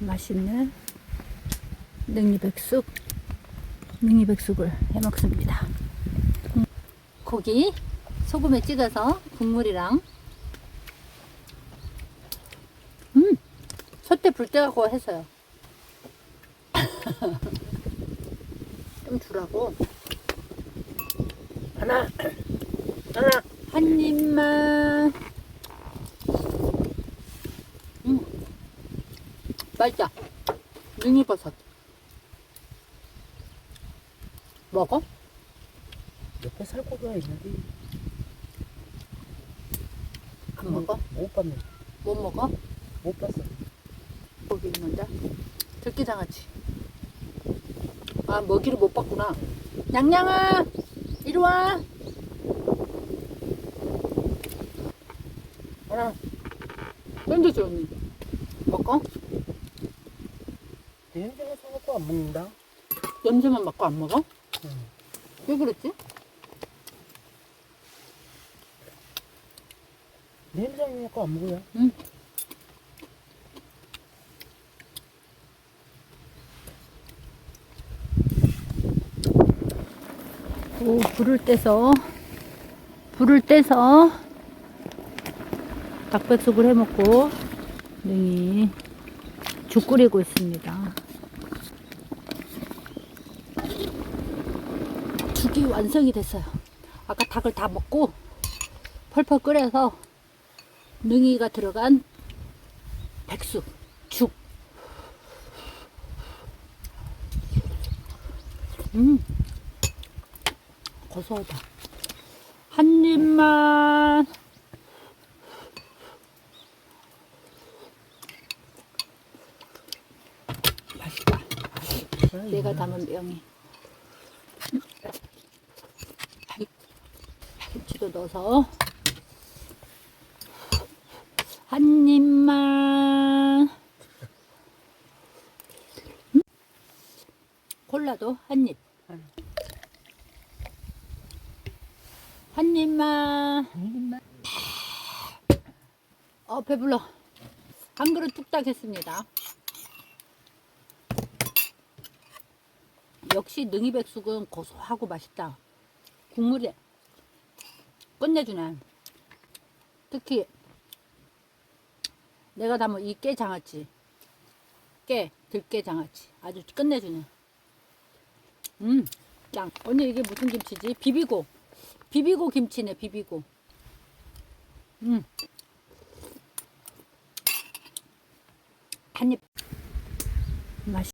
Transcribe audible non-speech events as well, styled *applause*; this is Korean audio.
맛있는 능이백숙, 능이백숙을 해 먹습니다. 음, 고기 소금에 찍어서 국물이랑 음, 솥대 불 때하고 해서요. *laughs* 좀 주라고. 하나, 하나. 한 입만. 음, 맛있다. 능이버섯. 먹어? 옆에 살코기가 있는데 안 먹어? 못 봤네. 못 먹어? 못 봤어. 거기 있는데. 들기장아찌. 아, 먹이를 못 봤구나. 냥냥아! 이리 와! 하나. 던져줘, 언니. 먹어? 냄새가 사갖고 안 먹는다. 냄새만 맡고 안 먹어? 응. 왜 그랬지? 냄새 나갖고 안 먹어요. 응. 오, 불을 떼서, 불을 떼서, 닭백숙을 해 먹고, 능이 죽 끓이고 있습니다. 죽이 완성이 됐어요. 아까 닭을 다 먹고, 펄펄 끓여서, 능이가 들어간 백숙, 죽. 음, 고소하다. 한 입만. 맛있다. 내가 담은 명이. 김치도 넣어서. 한 입만. 음? 콜라도 한 입. 응. 한 입만. 어, 배불러. 한 그릇 뚝딱 했습니다. 역시 능이백숙은 고소하고 맛있다. 국물이 끝내주네. 특히 내가 담은 이 깨 장아찌. 깨, 들깨 장아찌. 아주 끝내주네. 음, 짱. 언니 이게 무슨 김치지? 비비고. 비비고 김치네, 비비고. 음. 한 입. 맛있